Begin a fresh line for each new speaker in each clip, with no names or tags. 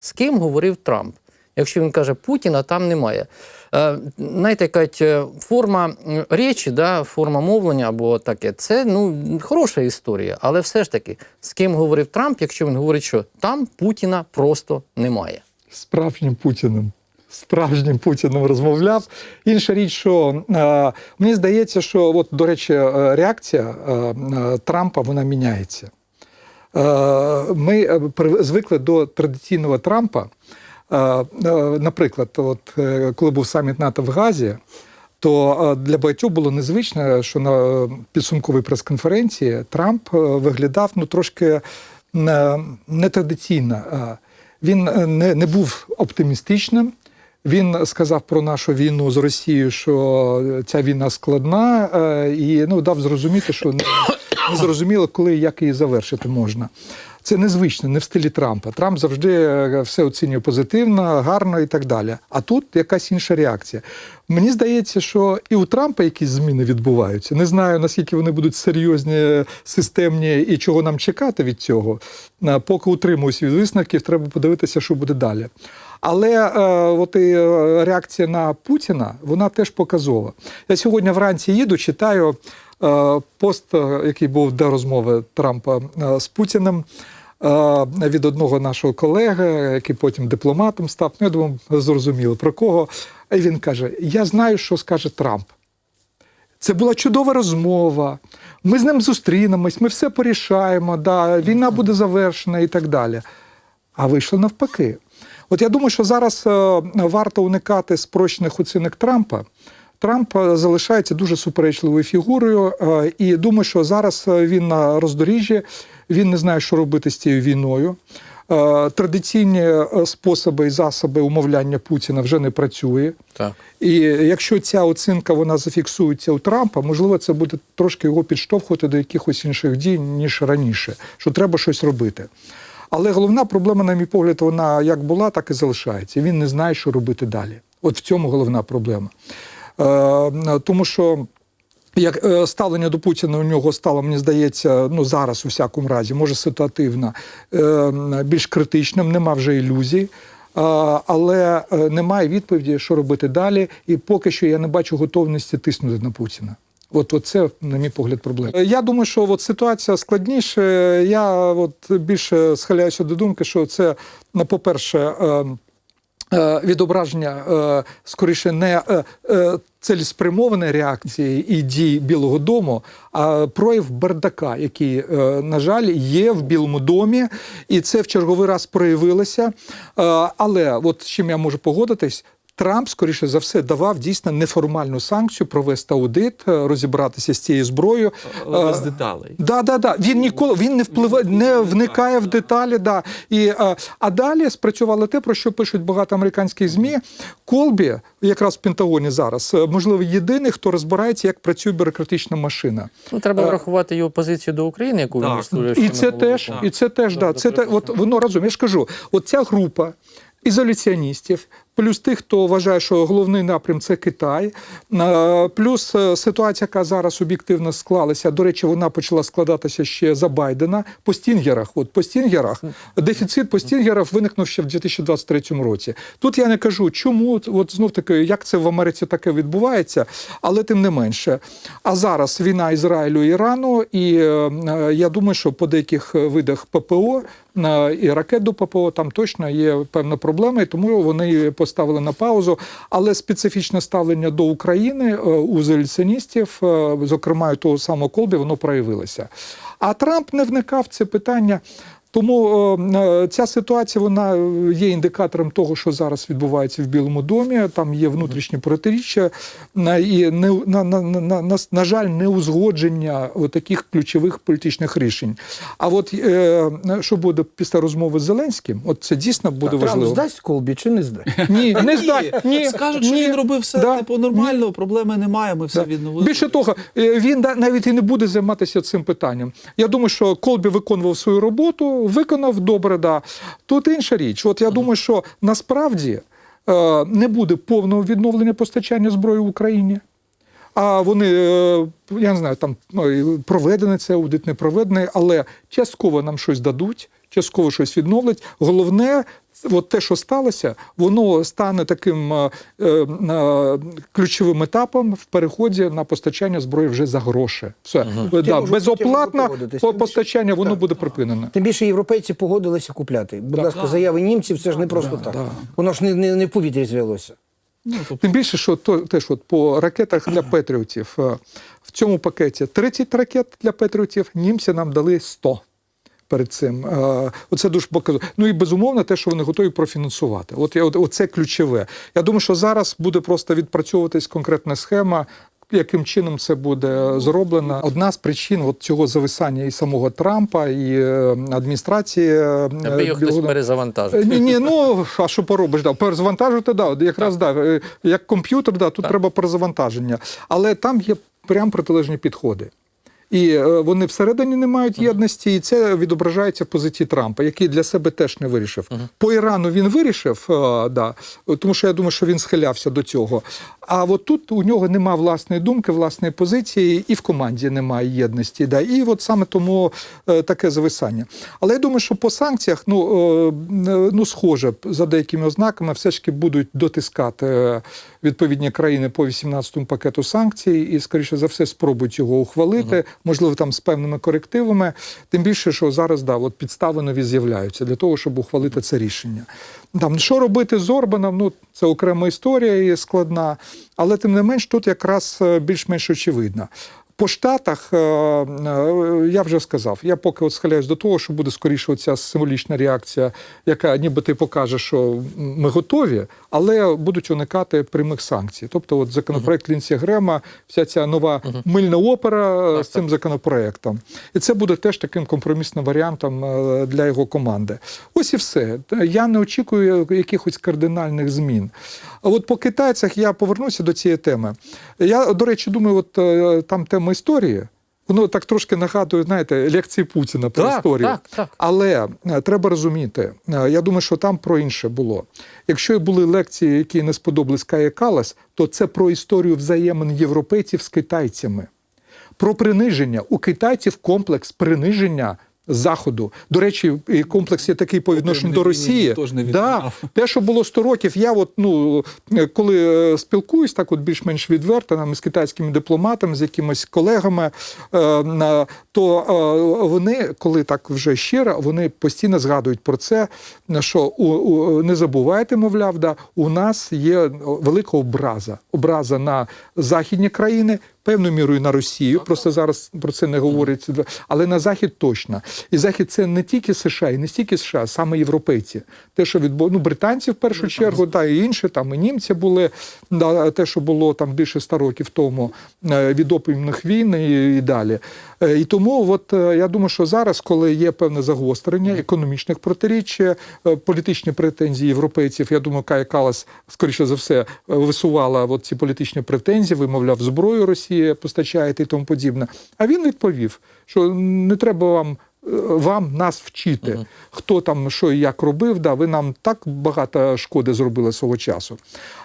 З ким говорив Трамп? Якщо він каже Путіна, там немає. Е, знаєте, якась е, форма речі, да, форма мовлення або таке, це ну, хороша історія. Але все ж таки, з ким говорив Трамп, якщо він говорить, що там Путіна просто немає.
справжнім Путіним. Справжнім Путіним розмовляв. Інша річ, що е, мені здається, що от, до речі, е, реакція е, е, Трампа вона міняється. Е, ми е, звикли до традиційного Трампа. Е, наприклад, от, коли був саміт НАТО в Газі, то для багатьох було незвично, що на підсумковій прес-конференції Трамп виглядав ну, трошки нетрадиційно. Він не, не був оптимістичним. Він сказав про нашу війну з Росією, що ця війна складна, і ну, дав зрозуміти, що зрозуміло, коли як її завершити можна. Це незвично, не в стилі Трампа. Трамп завжди е, все оцінює позитивно, гарно і так далі. А тут якась інша реакція. Мені здається, що і у Трампа якісь зміни відбуваються. Не знаю, наскільки вони будуть серйозні, системні і чого нам чекати від цього. Е, Поки утримуюсь від висновків, треба подивитися, що буде далі. Але е, от і е, реакція на Путіна вона теж показова. Я сьогодні вранці їду, читаю е, пост, е, який був до розмови Трампа е, з Путіним. Від одного нашого колеги, який потім дипломатом став. Ну, я думаю, зрозуміло про кого. І він каже: Я знаю, що скаже Трамп. Це була чудова розмова. Ми з ним зустрінемось, ми все порішаємо, да, війна буде завершена і так далі. А вийшло навпаки. От я думаю, що зараз е, варто уникати спрощених оцінок Трампа. Трамп е, залишається дуже суперечливою фігурою, е, і думаю, що зараз він на роздоріжжі, він не знає, що робити з цією війною. Традиційні способи і засоби умовляння Путіна вже не працює.
Так.
І якщо ця оцінка вона зафіксується у Трампа, можливо, це буде трошки його підштовхувати до якихось інших дій, ніж раніше, що треба щось робити. Але головна проблема, на мій погляд, вона як була, так і залишається. Він не знає, що робити далі. От в цьому головна проблема. Е, тому що. Як е, ставлення до Путіна у нього стало, мені здається, ну зараз у всякому разі, може ситуативно, е, більш критичним, нема вже ілюзій. Але е, немає відповіді, що робити далі, і поки що я не бачу готовності тиснути на Путіна. От, от це, на мій погляд, проблема. Е, Я думаю, що от ситуація складніша. Я от більше схиляюся до думки, що це, ну, по-перше, е, е, відображення скоріше не цілеспрямованої реакції і дій Білого Дому, а прояв бардака, який, на жаль, є в Білому домі, і це в черговий раз проявилося. Але от з чим я можу погодитись. Трамп, скоріше за все, давав дійсно неформальну санкцію провести аудит, е, розібратися з цією зброєю.
Але
Е,
деталей.
Да, да, да. Він ніколи він не впливає, не вникає в деталі. Да. І, а, а далі спрацювало те, про що пишуть багато американських змі. Колбі, якраз в Пентагоні зараз, е, можливо, єдиний, хто розбирається, як працює бюрократична машина.
Ну, треба
Е,
врахувати його позицію до України, яку він висловлює.
І це теж, і це теж, да. Це те, от воно разом. Я ж кажу, от ця група. Ізоляціоністів, плюс тих, хто вважає, що головний напрям це Китай, е, плюс е, ситуація, яка зараз об'єктивно склалася. До речі, вона почала складатися ще за Байдена по стінгерах. От по стінгерах дефіцит по стінгерах виникнув ще в 2023 році. Тут я не кажу, чому от знов таки, як це в Америці таке відбувається, але тим не менше. А зараз війна Ізраїлю і Ірану, і е, я думаю, що по деяких видах ППО і ракет до ППО там точно є певна проблема, і тому вони поставили на паузу. Але специфічне ставлення до України е, у ізоляціоністів, е, зокрема того самого Колбі, воно проявилося. А Трамп не вникав в це питання. Тому е, ця ситуація вона є індикатором того, що зараз відбувається в Білому домі. Там є внутрішні протиріччя е, і не на, на, на, на, на жаль, неузгодження таких ключових політичних рішень. А от е, що буде після розмови з Зеленським, от це дійсно буде
Трамп
важливо.
здасть колбі чи не здасть?
Ні, не
Ні,
здасть. Ні,
Скажуть, що
ні.
він робив все
Да.
типу нормально, проблеми немає, ми все
Да.
відновили.
Більше того, е, він да- навіть і не буде займатися цим питанням. Я думаю, що Колбі виконував свою роботу, виконав добре. Да. Тут інша річ. От я думаю, що насправді е, не буде повного відновлення постачання зброї в Україні. А вони, е, я не знаю, там ну, і проведений це аудит, не проведений, але частково нам щось дадуть, частково щось відновлять. Головне от те, що сталося, воно стане таким е, е, е, ключовим етапом в переході на постачання зброї вже за гроші. Все
Я
да, безоплатне постачання воно
Так.
буде припинено.
Тим більше європейці погодилися купляти. Будь ласка, заяви німців це ж не просто так.
да.
Воно ж не, не, не в повітрі звелося.
Ну, тобто,
Тим більше, що то теж от по ракетах для Петріотів е, в цьому пакеті 30 ракет для Петріотів, німці нам дали 100 перед цим. Е, Оце дуже показує. Ну і безумовно, те, що вони готові профінансувати. От от, оце ключове. Я думаю, що зараз буде просто відпрацьовуватись конкретна схема. Яким чином це буде зроблено? Одна з причин от цього зависання і самого Трампа, і е, адміністрації е,
Аби його хтось перезавантажив.
Е, Ні, ні, ну а що поробиш? Да, перезавантажити, да, якраз якраз да, як комп'ютер, да, тут треба перезавантаження. Але там є прям протилежні підходи. І е, вони всередині не мають єдності, і це відображається в позиції Трампа, який для себе теж не вирішив. По Ірану він вирішив, е, да, тому що я думаю, що він схилявся до цього. А от тут у нього немає власної думки, власної позиції, і в команді немає єдності. Да, і от саме тому е, таке зависання. Але я думаю, що по санкціях, ну, ну схоже, за деякими ознаками, все ж таки будуть дотискати відповідні країни по 18-му пакету санкцій, і, скоріше за все, спробують його ухвалити, можливо, там з певними корективами. Тим більше, що зараз да, от підстави нові з'являються для того, щоб ухвалити це рішення. Там, що робити з Орбаном, ну це окрема історія і складна, але тим не менш тут якраз е, більш-менш очевидно. По штатах е, е, я вже сказав, я поки от схиляюсь до того, що буде скоріше оця символічна реакція, яка ніби ти покаже, що ми готові, але будуть уникати прямих санкцій. Тобто, от законопроект Лінсі Грема, вся ця нова мильна опера е, з цим законопроектом. І це буде теж таким компромісним варіантом для його команди. Ось і все. Я не очікую якихось кардинальних змін. А от по китайцях я повернуся до цієї теми. Я, до речі, думаю, от там тема історії. Воно так трошки нагадує, знаєте, лекції Путіна про
Так,
історію.
так, так.
Але е, треба розуміти, е, я думаю, що там про інше було. Якщо і були лекції, які не сподобались Кає Калас, то це про історію взаємин європейців з китайцями. Про приниження. У китайців комплекс приниження Заходу. До речі, комплекс є такий по відношенню до Росії. да, те, що було 100 років, я от, ну, коли е, спілкуюсь так от більш-менш відверто там, з китайськими дипломатами, з якимись колегами, е, то е, вони, коли так вже щиро, вони постійно згадують про це, що у, у, не забувайте, мовляв, да, у нас є велика образа. Образа на західні країни, певною мірою на Росію. Просто зараз про це не говориться, але на Захід точно. І Захід це не тільки США, і не стільки США, а саме європейці. Те, що відбу... ну, британці в першу чергу, та і інші, там і німці були, да, те, що було там більше ста років тому е, від опіумних війн і, і далі. Е, І тому, от е, я думаю, що зараз, коли є певне загострення економічних протиріч, політичні претензії європейців, я думаю, Кая Калас, скоріше за все, висувала от ці політичні претензії, вимовляв, зброю Росія постачаєте і тому подібне. А він відповів, що не треба вам. е, Вам нас вчити, хто там що і як робив, да, ви нам так багато шкоди зробили свого часу.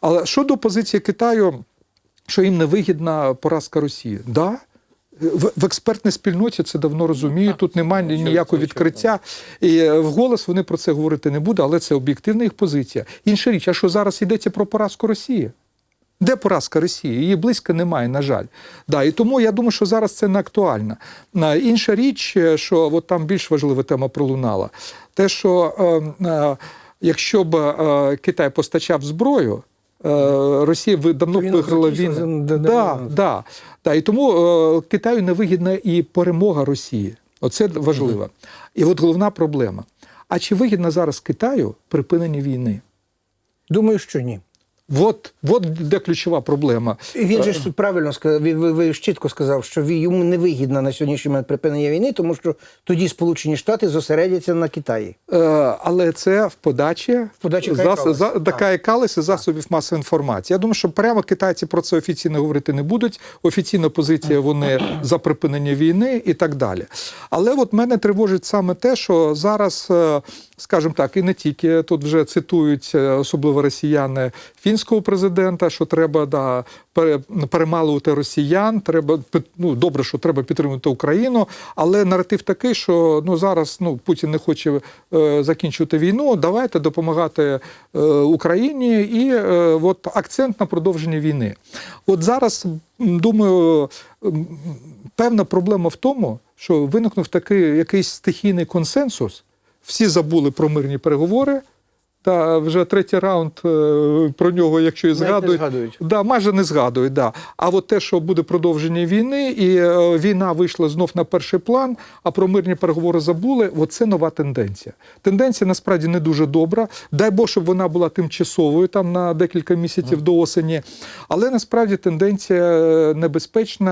Але щодо позиції Китаю, що їм не вигідна поразка Росії, да, в, в експертній спільноті це давно розуміють. Тут немає ніякого відкриття. І е, вголос вони про це говорити не будуть, але це об'єктивна їх позиція. Інша річ, а що зараз йдеться про поразку Росії? Де поразка Росії? Її близько немає, на жаль. Да, і тому я думаю, що зараз це не актуально. Інша річ, е, що от там більш важлива тема пролунала, те, що е, е, якщо б е, Китай постачав зброю, е, Росія ви- давно
Він
виграла війну.
да-
Да,
да.
І тому е, Китаю не вигідна і перемога Росії. Оце важливо. І от головна проблема. А чи вигідно зараз Китаю припинення війни?
Думаю, що ні.
От, от де ключова проблема.
І Він же ж правильно сказав, ви, ви, ви ж чітко сказав, що йому не вигідно на сьогоднішній момент припинення війни, тому що тоді Сполучені Штати зосередяться на Китаї.
Е, але це в подачі, в
подачі
зас- за,
так.
така Кайкалеса засобів масової інформації. Я думаю, що прямо китайці про це офіційно говорити не будуть. Офіційна позиція вони за припинення війни і так далі. Але от мене тривожить саме те, що зараз, е, скажімо так, і не тільки тут вже цитують, е, особливо росіяни, фінські українського президента, що треба да, перемалувати росіян. Треба ну, добре, що треба підтримувати Україну, але наратив такий, що ну зараз ну Путін не хоче е, закінчувати війну. Давайте допомагати е, Україні і е, от акцент на продовженні війни. От зараз думаю, певна проблема в тому, що виникнув такий якийсь стихійний консенсус. Всі забули про мирні переговори. Та вже третій раунд е, про нього, якщо і
не
згадують,
згадують.
Да, майже не згадують. Да. А от те, що буде продовження війни, і е, війна вийшла знов на перший план, а про мирні переговори забули. От це нова тенденція. Тенденція насправді не дуже добра. Дай Бог, щоб вона була тимчасовою там на декілька місяців до осені. Але насправді тенденція е, небезпечна